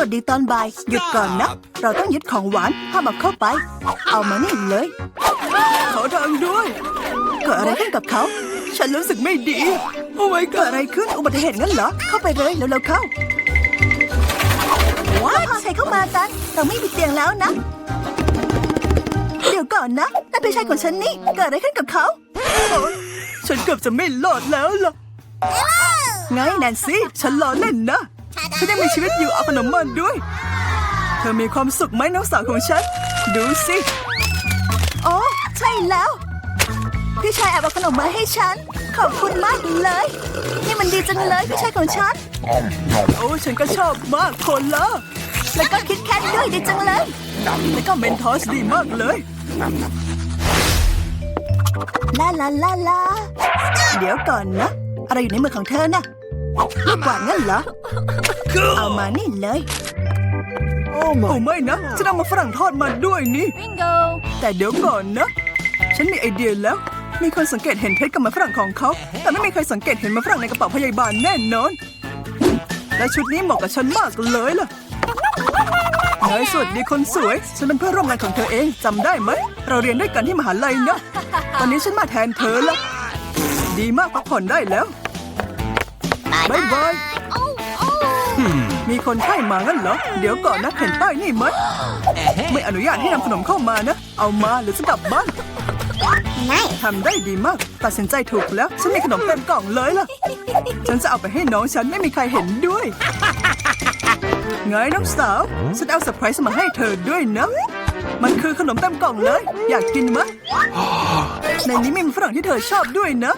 วัสดีตอนบ่าย หยุดก่อนนะ เราต้องยึดของหวานห้ามเอาเข้าไป เอามานี่เลย ขอทางด้วย เกิดอะไรขึ้นกับเขา ฉันรู้สึกไม่ดี โอ้ยเกิดอะไรขึ้น อุบัติเหตุงั้นเหรอ เข้าไปเลยเร็วๆเข้า ว้าวพาใครเข้ามากัน เราไม่มีเตียงแล้วนะ เดี๋ยวก่อนนะนั่นเป็นชายของฉันนี่ เกิดอะไรขึ้นกับเขาโอ๊ยฉันเกือบจะไม่รอดแล้วล่ะไงแนนซี่ ฉันล้อเล่นนะ ฉันยังมีชีวิตอยู่เอาขนมมันด้วย เธอมีความสุขไหมน้องสาวของฉัน ดูสิโอ้ใช่แล้ว พี่ชายแอบเอาขนมมาให้ฉัน ขอบคุณมากเลย นี่มันดีจังเลยพี่ชายของฉัน โอ้ฉันก็ชอบมากคนละแล้วก็คิดแคทด้วยดีจังเลยแล้วก็เมนทอสดีมากเลยลาลาลาลาเดี๋ยวก่อนนะ อะไรอยู่ในมือของเธอน่ะลู กกวาดงั้นเหรอ เอามานี่เลย โอ้ไม่นะฉันเอามาฝรั่งทอดมาด้วยนี่ Bingo! แต่เดี๋ยวก่อนนะ ฉันมีไอเดียแล้ว มีคนสังเกตเห็นเพชรกับมันฝรั่งของเขา แต่ไม่มีใครสังเกตเห็นมันฝรั่งในกระเป๋าพยาบาลแน่นอน และชุดนี้เหมาะกับฉันมากเลยล่ะนายสวัสดีคนสวย ฉันเป็นเพื่อนร่วมงานของเธอเองจำได้ไหม เราเรียนด้วยกันที่มหาลัยเนาะวันนี้ฉันมาแทนเธอละ ดีมากพักผ่อนได้แล้ว บายบายมีคนไข้มางั้นเหรอ เดี๋ยวก่อนนะเห็นป้ายนี่ไหมไม่อนุญาตให้นำขนมเข้ามานะ เอามาหรือจะกลับบ้านทำได้ดีมาก ตัดสินใจถูกแล้ว ฉันมีขนมเต็มกล่องเลยล่ะ ฉันจะเอาไปให้น้องฉันไม่มีใครเห็นด้วย ไงน้องสาว ฉันเอาเซอร์ไพรส์มาให้เธอด้วยนะ มันคือขนมเต็มกล่องเลย อยากกินไหมะในนี้มีมันฝรั่งที่เธอชอบด้วยนะ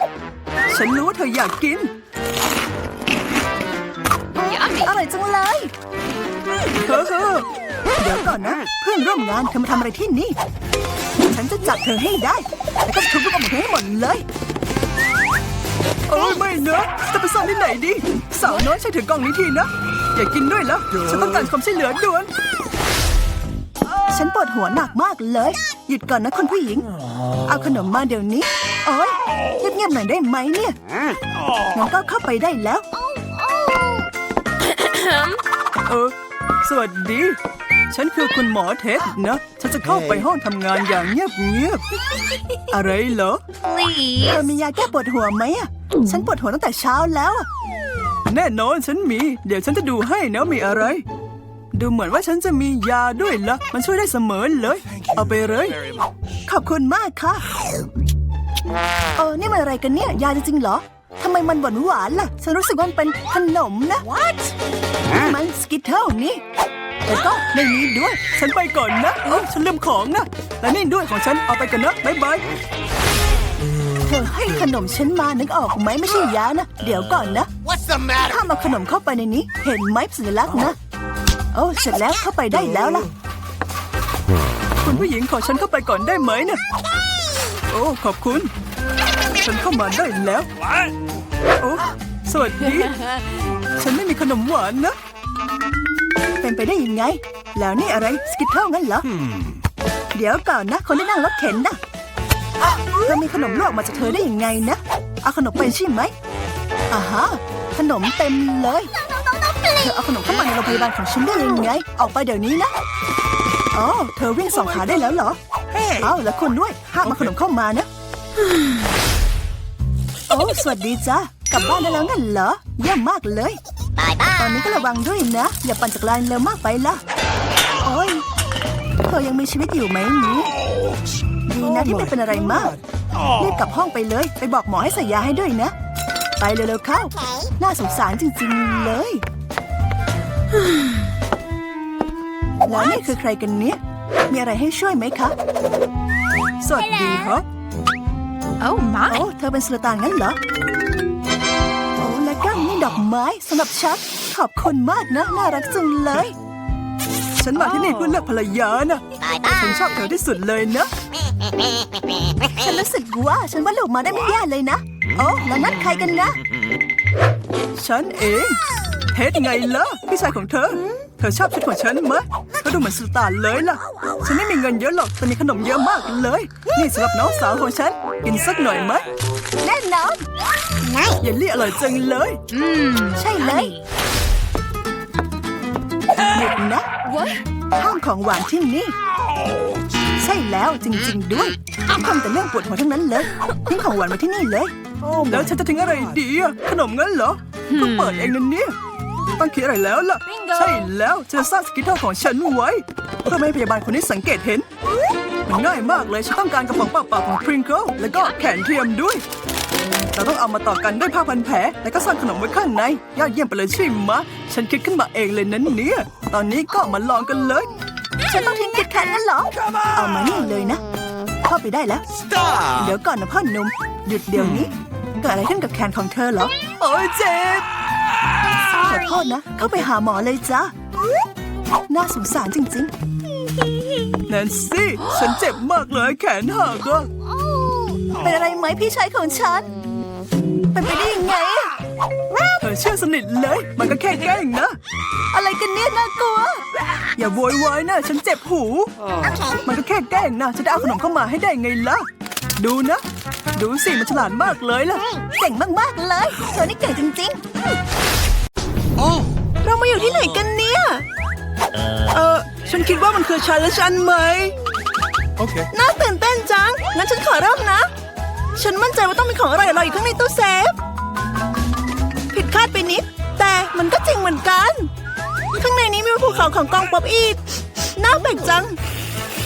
ฉันรู้ว่าเธออยากกิน ร่อยจังเลยเฮ้อเฮ้อเดี๋ยวก่อนนะ เพื่อนร่วมงานเธอมาทำอะไรที่นี่ ฉันจะจับเธอให้ได้ แล้วก็ทุบลูกอมของเธอให้หมดเลยโอ้ยไม่นะจะไปซ่อนที่ไหนดี สาวน้อยช่วยถือกล่องนี้ทีนะ อย่ากินด้วยละฉันต้องการความช่วยเหลือด่วน ฉันปวดหัวหนักมากเลย หยุดก่อนนะคุณผู้หญิง เอาขนมมาเดี๋ยวนี้ โอ้ยเงียบๆหน่อยได้ไหมเนี่ยงั้นก็เข้าไปได้แล้ว เออ สวัสดี ฉันคือคุณหมอเท็ดนะ ฉันจะเข้าไปห้องทำงานอย่างเงียบเงียบๆอะไรเหรอ Please! เธอมียาแก้ปวดหัวไหมอะฉันปวดหัวตั้งแต่เช้าแล้วอะแน่นอนฉันมี เดี๋ยวฉันจะดูให้นะมีอะไร ดูเหมือนว่าฉันจะมียาด้วยละ มันช่วยได้เสมอเลย เอาไปเลย ขอบคุณมากค่ะ เออ นี่มันอะไรกันเนี่ย ยาจริงๆเหรอ ทำไมมันหวานหวานๆล่ะ ฉันรู้สึกว่ามันเป็นขนมนะ What มันสกิทเทิลนี่แล้วก็ในนี้ด้วย ฉันไปก่อนนะเออฉันลืมของนะ และนี่ด้วยของฉันเอาไปกันนะบ๊ายบายเธอให้ขนมฉันมานึกออกไหมไม่ใช่ยานะ เดี๋ยวก่อนนะ What's the matter? ถ้ามเอาขนมเข้าไปในนี้ เห็นไหมสัญลักษณ์นะ โอ้เสร็จแล้วเข้าไปได้แล้วล่ะ คุณผู้หญิงขอฉันเข้าไปก่อนได้ไหมเนี่ยโอ้ขอบคุณ ฉันเข้ามาได้แล้ว What? โอ้สวัสดี ฉันไม่มีขนมหวานนะ เป็นไปได้ยังไง แล้วนี่อะไรสกิทเทิลงั้นเหรอ เดี๋ยวก่อนนะ คนที่นั่งรถเข็นนะเธอมีขนมลวกมาจากเธอได้ยังไงนะ เอาขนมไปใช่ไหมอ่าฮะขนมเต็มเลยเธอเอาขนมเข้ามาในโรงพยาบาลของฉันได้ยังไง ออกไปเดี๋ยวนี้นะอ๋อเธอวิ่งสองขาได้แล้วเหรอเอ้าแล้วคุณด้วยห้ามเอาขนมเข้ามานะโอ้สวัสดีจ้ากลับบ้านได้แล้วงั้นเหรอเยี่ยมมากเลย ตอนนี้ก็ระวังด้วยนะ อย่าปั่นจักรยานเร็วมากไปละโอ้ยเธอยังมีชีวิตอยู่ไหมหนูดีนะที่ไม่เป็นอะไรมากรีบกลับห้องไปเลย ไปบอกหมอให้ใส่ยาให้ด้วยนะ ไปเร็วๆเข้า น่าสงสารจริงๆเลย แล้วนี่คือใครกันเนี่ยมีอะไรให้ช่วยไหมคะ สวัสดีครับ Oh โอ้ my! เธอเป็นสุลต่านงั้นเหรอโอ้และก็นี่ ดอกไม้สำหรับฉันขอบคุณมากนะ น่ารักจังเลย ฉันมาที่นี่เพื่อเลือกภรรยานะฉันชอบเธอที่สุดเลยนะ ฉันรู้สึกว่าฉันว่าลูกมาได้ไม่แย่เลยนะ โอ้แล้วนั่นใครกันนะ ฉันเองเท็ดไงล่ะพี่ชายของเธอ เธอชอบชุดของฉันไหมเธอดูเหมือนสุลต่านเลยล่ะ ฉันไม่มีเงินเยอะหรอกแต่มีขนมเยอะมากเลย นี่สำหรับน้องสาวของฉัน กินสักหน่อยไหม แน่นอนเยลลี่อร่อยจังเลย Mmm, ใช่เลย yummy. ยุดนะ What? ห้ามของหวานที่นี่ ใช่แล้วจริง ๆ ด้วยทำแต่เรื่องปวดหัวทั้งนั้นเลยทิ้งของหวานมาที่นี่เลยแล้วฉันจะทิ้งอะไรดีอะขนมงั้นเหรอเพิ่งเปิดเองนั่นเนี่ยต้องคิดอะไรแล้วล่ะ Bingo ใช่แล้วฉันจะสร้างสกิทเทิลของฉันไว้เพื่อไม่ให้พยาบาลคนนี้สังเกตเห็นมันง่ายมากเลยฉันต้องการกระป๋องเปล่าๆของพริงเกิลแล้วก็แขนเทียมด้วย เราต้องเอามาต่อกันด้วยผ้าพันแผล แล้วก็สร้างขนมไว้ข้างใน ยอดเยี่ยมไปเลยใช่ไหมะฉันคิดขึ้นมาเองเลยนั้นเนี่ย ตอนนี้ก็มาลองกันเลย ฉันต้องทิ้งกิดแขนงั้นเหรอ เอามานี่เลยนะ เข้าไปได้แล้ว เดี๋ยวก่อนนะพ่อหนุ่ม หยุดเดี๋ยวนี้ เกิดอะไรขึ้นกับแขนของเธอเหรอ โอ้ยเจ็บขอโทษนะ เข้าไปหาหมอเลยจ้าน่าสงสารจริงๆแนนซี่ ฉันเจ็บมากเลยแขนหักอะเป็นอะไรไหมพี่ชายของฉัน เป็นไปได้ยังไงอะเธอเชื่อสนิทเลย มันก็แค่แกล้งนะ อะไรกันเนี่ยน่ากลัว อย่าโวยวายนะ ฉันเจ็บหู มันก็แค่แกล้งนะ ฉันจะเอาขนมเข้ามาให้ได้ไงล่ะ ดูนะ ดูสิ มันฉลาดมากเลยล่ะ เก่งมากๆเลยเธอนี่เก่งจริงๆเรามาอยู่ที่ไหนกันเนี่ย เออฉันคิดว่ามันคือฉันและฉันไหม Okay. น่าตื่นเต้นจัง งั้นฉันขอเริ่มนะ ฉันมั่นใจว่าต้องมีของอร่อยๆอยู่ข้างในตู้เซฟ ผิดคาดไปนิด แต่มันก็จริงเหมือนกัน ข้างในนี้มีภูเขาของกองป๊อปอีทน่าแปลกจัง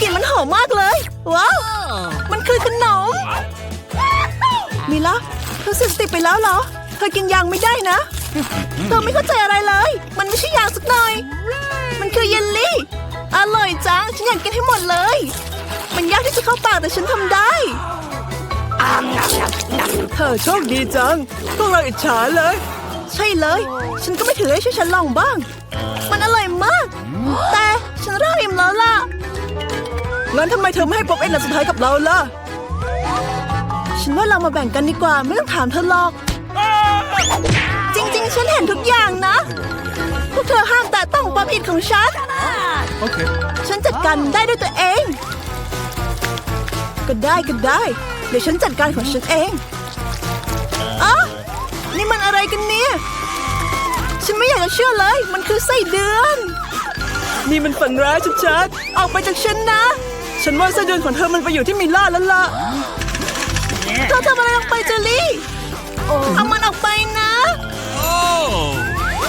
กลิ่นมันหอมมากเลย ว้าว มันคือขนมมีละเธอเสพติไปแล้วเหรอ เธอกินยางไม่ได้นะ เธอไม่เข้าใจอะไรเลย มันไม่ใช่ยางสักหน่อย มันคือเยลลี่ อร่อยจัง ฉันอยากกินให้หมดเลย มันยากที่จะเข้าปากแต่ฉันทำได้ เธอโชคดีจัง พวกเราอิจฉาเลย ใช่เลย ฉันก็ไม่ถือให้ช่วยฉันลองบ้าง มันอร่อยมาก แต่ฉันเริ่มอิ่มแล้วล่ะ งั้นทำไมเธอไม่ให้ป๊อปเอ็นอันสุดท้ายกับเราล่ะ ฉันว่าเรามาแบ่งกันดีกว่าไม่ต้องถามเธอหรอก จริง ๆ ฉันเห็นทุกอย่างนะ พวกเธอห้ามแต่ต้องป๊อปอินของฉัน Okay. ฉันจัดการได้ด้วยตัวเอง ก็ได้ก็ได้ เดี๋ยวฉันจัดการของฉันเองอ๋อนี่มันอะไรกันเนี่ย ฉันไม่อยากจะเชื่อเลย มันคือไส้เดือน นี่มันฝันร้ายชัดๆออกไปจากฉันนะ ฉันว่าไส้เดือนของเธอมันไปอยู่ที่มิลล่าแล้วล่ะเธอทำอะไรลงไปเจอรี่เอามันออกไปนะ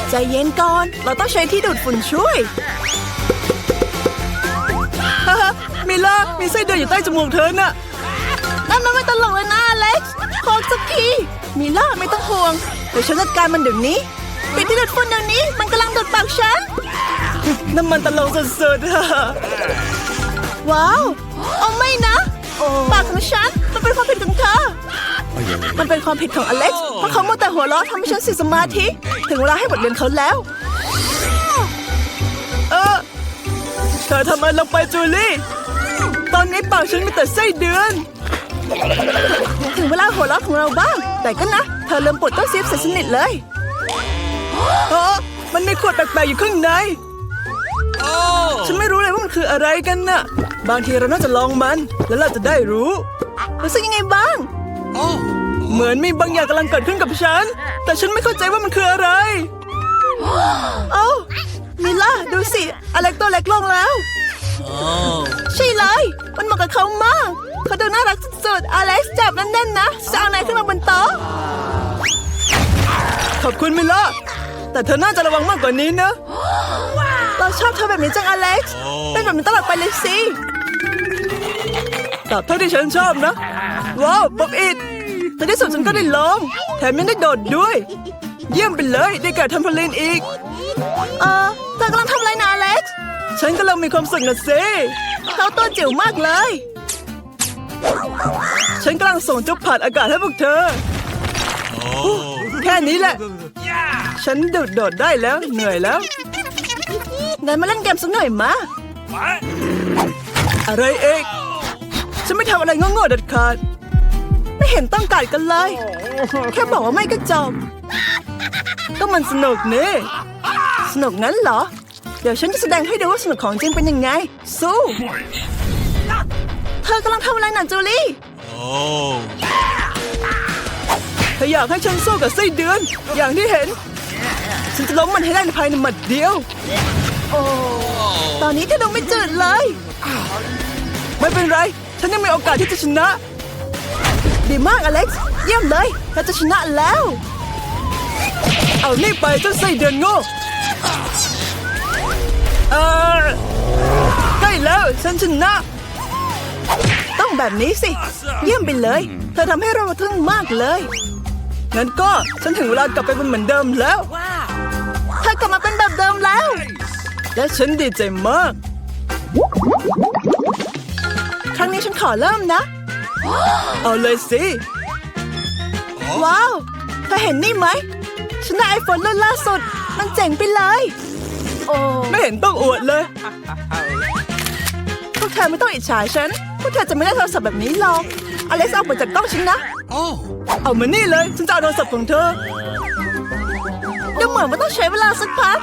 ใจเย็นก่อน เราต้องใช้ที่ดูดฝุ่นช่วย ลล่ามีไส้เดือนอยู่ใต้จมูกเธอน่ะ นั่นมันไม่ตลกเลยนะอเล็กซ์พอสักทีมิลล่าไม่ต้องห่วง เดี๋ยวฉันจัดการมันเดี๋ยวนี้ปิดที่ดูดฝุ่นเดี๋ยวนี้ มันกำลังดูดปากฉัน น้ำมันตลกสุดๆว้าว เอาไม่นะ ปากของฉัน มันเป็นความผิดของเธอ มันเป็นความผิดของอเล็กซ์ เพราะเขามัวแต่หัวเราะทำให้ฉันเสียสมาธิ ถึงเวลาให้บทเรียนเขาแล้ว เออเธอทำอะไรลงไปจูลี่ ตอนนี้ปากฉันมีแต่ไส้เดือน ถึงเวลาหัวเราะของเราบ้าง แต่ก็นะ เธอเริ่มปวดต้นเสียบเสียสนิทเลยเออมันมีขวดแปลกๆอยู่ข้างใน ฉันไม่รู้เลยว่ามันคืออะไรกันน่ะ บางทีเราน่าจะลองมัน แล้วเราจะได้รู้รู้สึกยังไงบ้าง เหมือนมีบางอย่างกำลังเกิดขึ้นกับฉัน แต่ฉันไม่เข้าใจว่ามันคืออะไร เอ้ามิล่าดูสิ อเล็กตัวเล็กลงแล้ว ใช่เลย มันเหมาะกับเขามากเขาดูน่ารักสุดๆ อเล็กซ์จับแน่นๆนะจะเอานายขึ้นมาบนโต๊ะขอบคุณมิล่าแต่เธอน่าจะระวังมากกว่านี้นะ เราชอบเธอแบบนี้จังอเล็กซ์เป็นแบบนี้ตลอดไปเลยสิตอบเท่าที่ฉันชอบนะ ว้าวป๊อปอิดในที่สุดฉันก็ได้ลองแถมยังได้โดดด้วย เยี่ยมไปเลยได้แก่ทำพลินอีก เออเธอกำลังทำอะไรนะอเล็กซ์ ฉันกำลังมีความสุขนะสิเขาตัวจิ๋วมากเลย ฉันกำลังส่งจุ๊บผ่านอากาศให้พวกเธอ แค่นี้แหละ ฉันโดดโดดได้แล้ว เหนื่อยแล้วงั้นมาเล่นเกมสักหน่อยมา อะไรเอกฉันไม่ทำอะไรโง่ๆเด็ดขาด ไม่เห็นต้องการกันเลย แค่บอกว่าไม่ก็จบก็มันสนุกนี่ สนุกงั้นเหรอ ดี๋ยวฉันจะแสดงให้ดูว่าสนุกของจริงเป็นยังไง สู้ เธอกำลังทำอะไรน่ะจูลี่ Oh. เธออยากให้ฉันสู้กับไส้เดือน อย่างที่เห็น ฉันจะล้มมันให้ได้ในภายในหมัดเดียวตอนนี้เธอดูไม่จืดเลย ไม่เป็นไร ฉันยังมีโอกาสที่จะชนะ ดีมากอเล็กซ์เยี่ยมเลยเธอจะชนะแล้ว เอานี่ไปเจ้าไส้เดือนโง่ เออใกล้แล้วฉันชนะ ต้องแบบนี้สิ เยี่ยมไปเลย เธอทำให้เราทึ่งมากเลยงั้นก็ฉันถึงเวลากลับไปเป็นเหมือนเดิมแล้วเธอกลับมาเป็นแบบเดิมแล้ว และฉันดีใจมาก ครั้งนี้ฉันขอเริ่มนะ เอาเลยสิ ว้าวเธอเห็นนี่ไหมฉันได้ไอโฟนรุ่นล่าสุด มันเจ๋งไปเลย ไม่เห็นต้องอวดเลย พวกเธอไม่ต้องอิจฉาฉัน พวกเธอจะไม่ได้โทรศัพท์แบบนี้หรอก อเล็กซ์เอาไปจากกล้องฉันนะ Oh. เอามานี่เลย ฉันจะเอาโทรศัพท์ของเธอ ดูเหมือนว่าต้องใช้เวลาสักพัก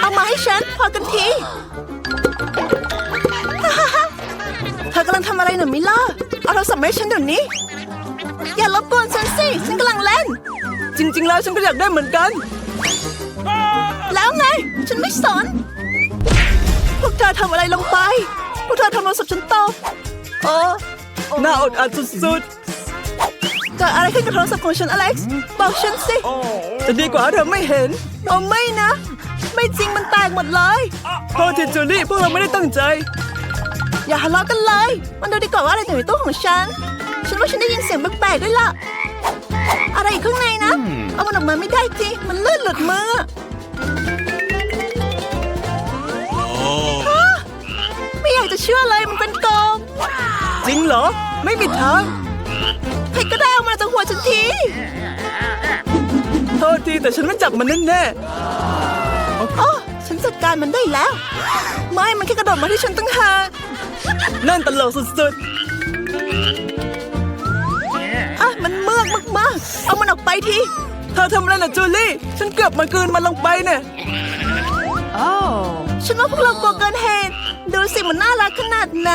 เอามาให้ฉันพอกันทีเธอกำลังทำอะไรหน่ะมิล่าเอาโทรศัพท์มาให้ฉันเดี๋ยวนี้ อย่ารบกวนฉันสิ ฉันกำลังเล่น จริง ๆ แล้วฉันก็อยากได้เหมือนกัน แล้วไง ฉันไม่สน พวกเธอทำอะไรลงไป พวกเธอทำโทรศัพท์ฉันตกโอ้น่าอดอัดสุดๆเกิดอะไรขึ้นกับโทรศัพท์ของฉันอเล็กซ์ บอกฉันสิ จะดีกว่าถ้าเธอไม่เห็นเอาไม่นะ ไม่จริงมันแตกหมดเลยโทษทีจูลี่พวกเราไม่ได้ตั้งใจ อย่าทะเลาะกันเลย มันดูดีกว่าว่าอะไรอยู่ในตู้ของฉัน ฉันว่าฉันได้ยินเสียงแปลกๆด้วยล่ะ อะไรอยู่ข้างในนะ เอามันออกมาไม่ได้จริง มันลื่นหลุดมือ เชื่อเลยมันเป็นกองจริงเหรอ ไม่มีทางใครก็ได้เอามาจากหัวฉันทีโทษทีแต่ฉันไม่จับมันแน่ๆโอ้ฉันจัดการมันได้แล้ว ไม่มันแค่กระโดดมาที่ฉันตั้งหากนั่นตลกสุดๆอะมันเมือกมากๆ เอามันออกไปที เธอทำอะไรน่ะจูลี่ ฉันเกือบมากลืนมันลงไปเนี่ย ฉันว่าพวกเรากลัวเกินเหตุ ดูสิมันน่ารักขนาดไหน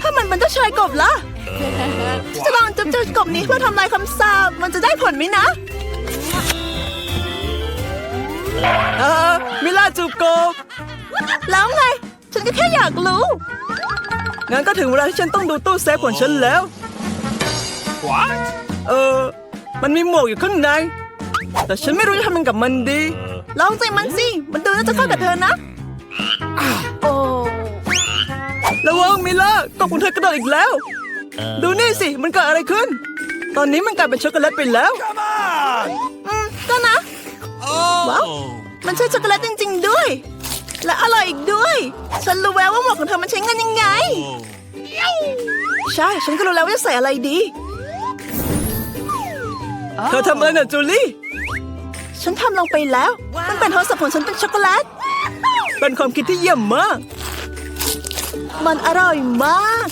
ถ้ามันเป็นเจ้าชายกบล่ะฉันจะลองจับเจ้ากบนี้เพื่อทำลายคำสาปมันจะได้ผลไหมนะ เออมิลาจูบกบ แล้วไง ฉันก็แค่อยากรู้ งั้นก็ถึงเวลาที่ฉันต้องดูตู้เซฟของฉันแล้ว What? เออ มันมีหมวกอยู่ข้างใน แต่ฉันไม่รู้จะทำยังไงกับมันดี ลองใจมันสิ มันดูน่าจะเข้ากับเธอนะ โอ้ระวังมิล่ากบของเธอกระโดดอีกแล้ว ดูนี่สิ มันเกิดอะไรขึ้น ตอนนี้มันกลายเป็นช็อกโกแลตไปแล้ว Come on. อืมก็นะ Wow. Oh. มันใช่ช็อกโกแลตจริง ๆ ด้วย และอร่อยอีกด้วย ฉันรู้แล้วว่าหมวกของเธอมันใช้งานยังไง Oh. ใช่ ฉันก็รู้แล้วว่าจะใส่อะไรดี เธอทำอะไรน่ะจูลี่ ฉันทำลงไปแล้ว มันเป็นโทรศัพท์ของฉันเป็นช็อกโกแลต เป็นความคิดที่เยี่ยมมาก มันอร่อยมาก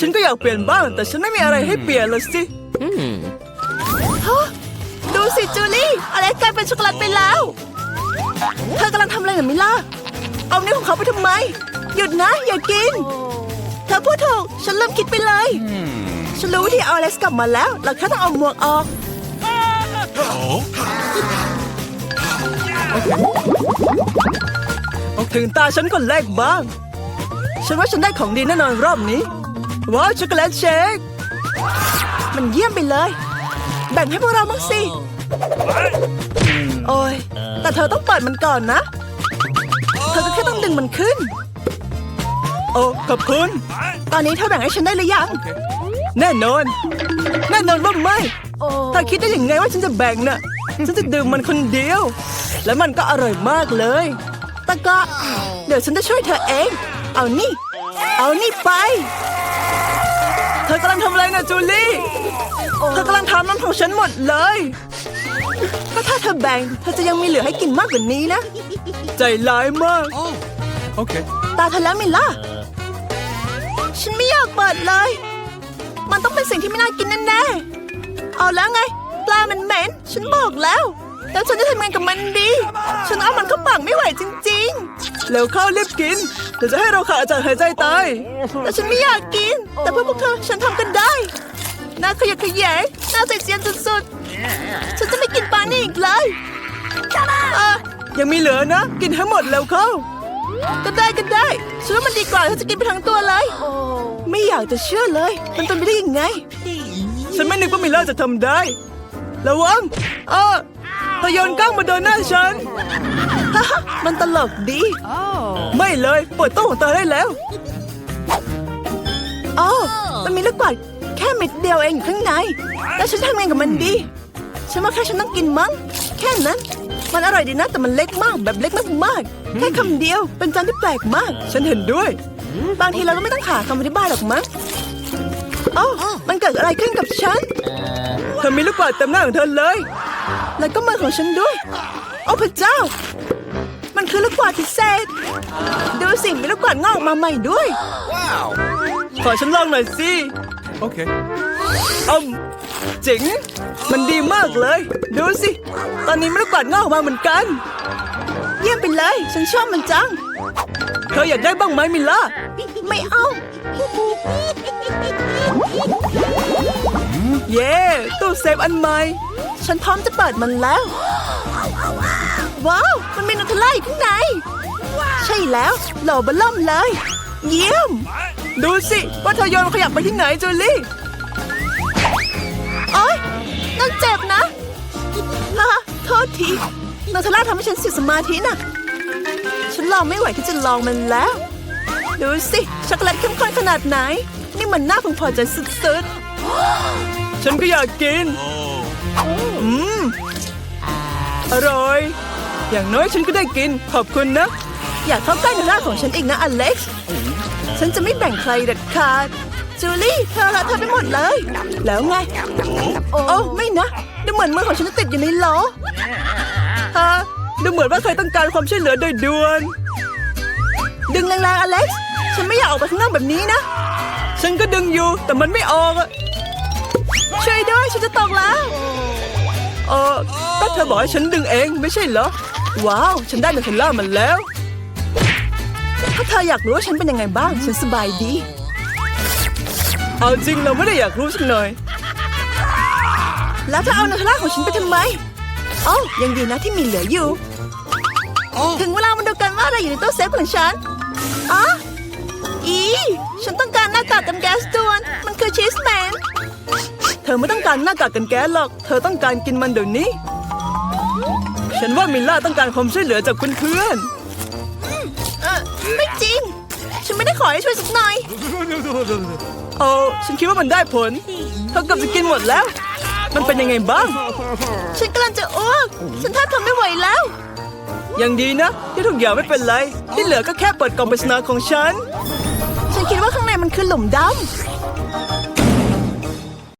ฉันก็อยากเปลี่ยนบ้าง แต่ฉันไม่มีอะไรให้เปลี่ยนเลยสิฮะดูสิจูลี่อะไรกลายเป็นช็อกโกแลตไปแล้ว เธอกำลังทำอะไรกับมิล่า เอานิ้วของเขาไปทำไม หยุดนะ อย่ากิน เธอพูดถูก ฉันเริ่มคิดไปเลย ฉันรู้วิธีเอาอเล็กซ์กลับมาแล้ว เราแค่ต้องเอาหมวกออก Oh. ถึงตาฉันคนแรกบ้าง ฉันว่าฉันได้ของดีแน่นอนรอบนี้ ว้าวช็อกโกแลตเชค มันเยี่ยมไปเลย แบ่งให้พวกเราบ้างสิ โอ้ย แต่เธอต้องเปิดมันก่อนนะ เธอก็แค่ต้องดึงมันขึ้น โอ้ขอบคุณ ตอนนี้เธอแบ่งให้ฉันได้หรือยัง แน่นอน แน่นอนว่าไม่ เธอคิดได้ยังไงว่าฉันจะแบ่งน่ะ ฉันจะดื่มมันคนเดียว และมันก็อร่อยมากเลยแต่ก็เดี๋ยวฉันจะช่วยเธอเอง เอานี่ เอานี่ไป เธอกำลังทำอะไรนะจูลี่ เธอกำลังทำน้ำของฉันหมดเลยก็ถ้าเธอแบ่งเธอจะยังมีเหลือให้กินมากกว่านี้นะ ใจร้ายมาก Oh. Okay. ตาเธอแล้วมิลล่าฉันไม่อยากเปิดเลย มันต้องเป็นสิ่งที่ไม่น่ากินแน่ๆเอาแล้วไง ปลามันเหม็น ฉันบอกแล้ว แล้วฉันจะทำยังไงกับมันดี ฉันเอามันเข้าปากไม่ไหวจริงๆ แล้วเข้ารีบกินเดี๋ยวจะให้เราขาดอากาศหายใจตาย แต่ฉันไม่อยากกิน แต่เพื่อพวกเธอฉันทำกันได้ น่าขยะแขยงน่าใส่เสียนสุดๆ ฉันจะไม่กินปลานี่อีกเลยยังมีเหลือนะ กินให้หมดแล้วเข้า ก็ได้ก็ได้ฉันว่ามันดีกว่าถ้าจะกินไปทั้งตัวเลย ไม่อยากจะเชื่อเลย มันเป็นไปได้ยังไง ฉันไม่นึกว่ามิลเลอร์จะทำได้ ระวังเออเธอโยนก้างมาโดนหน้าฉัน มันตลกดี ไม่เลยปลดโต๊ะของเธอได้แล้วอ๋อมันมีลูกกวาดแค่เม็ดเดียวเองอยู่ข้างใน แล้วฉันทำไงกับมันดี ฉันว่าแค่ฉันต้องกินมั้ง แค่นั้น มันอร่อยดีนะ แต่มันเล็กมากแบบเล็กมากๆ แค่คำเดียว เป็นจานที่แปลกมาก ฉันเห็นด้วย บางทีเราก็ไม่ต้องหาคำอธิบายหรอกมั้ง อ๋อมันเกิดอะไรขึ้นกับฉัน เธอมีลูกกวาดเต็มหน้าของเธอเลย แล้วก็มือของฉันด้วย โอ้พระเจ้า มันคือลูกกวาดพิเศษ ดูสิมีลูกกวาดงอกออกมาใหม่ด้วย Wow. ขอฉันลองหน่อยสิ Okay. อืมเจ๋งมันดีมากเลย ดูสิ ตอนนี้มีลูกกวาดงอกออกมาเหมือนกัน เยี่ยมไปเลย ฉันชอบมันจัง เธออยากได้บ้างไหมมิลล่า ไม่เอา เย้ตู้เซฟอันใหม่ ฉันพร้อมจะเปิดมันแล้ว ว้าว มันมีนูเทลล่าอยู่ข้างใน ใช่แล้วโหลเบลล่อมเลย เยี่ยม ดูสิว่าเธอโยนขยะไปที่ไหนจูลี่โอ๊ยนั่นเจ็บนะฮะโทษทีนูเทลล่าทำให้ฉันเสียสมาธิน่ะ ฉันรองไม่ไหวที่จะลองมันแล้ว ดูสิ ช็อกโกแลตเข้มข้นขนาดไหน นี่มันน่าพึงพอใจสุดๆ ฉันก็อยากกิน Oh. อืม อร่อย อย่างน้อยฉันก็ได้กิน ขอบคุณนะ อยากเข้าใกล้หน้าของฉันอีกนะอเล็กซ์ ฉันจะไม่แบ่งใครเด็ดขาด จูลี่เธอละเธอไปหมดเลย แล้วไง โอ้ไม่นะดูเหมือนมือของฉันจะติดอยู่ในล้อฮะดูเหมือนว่าใครต้องการความช่วยเหลือโดยด่วน ดึงแรงๆอเล็กซ์ ฉันไม่อยากออกไปข้างนอกแบบนี้นะ ฉันก็ดึงอยู่ แต่มันไม่ออกอะช่วยด้วยฉันจะตกแล้วเออก็เธอบอกให้ฉันดึงเองไม่ใช่เหรอ ว้าว ฉันได้นูเทลล่ามันแล้ว ถ้าเธออยากรู้ว่าฉันเป็นยังไงบ้าง ฉันสบายดี เอาจริงเราไม่ได้อยากรู้สักหน่อย แล้วเธอเอานูเทลล่าของฉันไปทำไมโอ้ายังดีนะที่มีเหลืออยู่ ถึงเวลามาดูกันว่าอะไรอยู่ในตู้เซฟของฉันอ๋ออี ฉันต้องการหน้ากากกันแก๊สด่วน มันคือชีสแมน เธอไม่ต้องการหน้ากากกันแก๊สหรอก เธอต้องการกินมันเดี๋ยวนี้ ฉันว่ามิลล่าต้องการความช่วยเหลือจากเพื่อนๆเออไม่จริง ฉันไม่ได้ขอให้ช่วยสักหน่อย โอ้ฉันคิดว่ามันได้ผล เธอเกือบจะกินหมดแล้ว มันเป็นยังไงบ้าง ฉันกำลังจะอ้วก ฉันแทบทนไม่ไหวแล้วยังดีนะ ที่ทุกอย่างไม่เป็นไร ที่เหลือก็แค่เปิดกล่องปริศนาของฉันฉัน คิดว่าข้างในมันคือหลุมดำ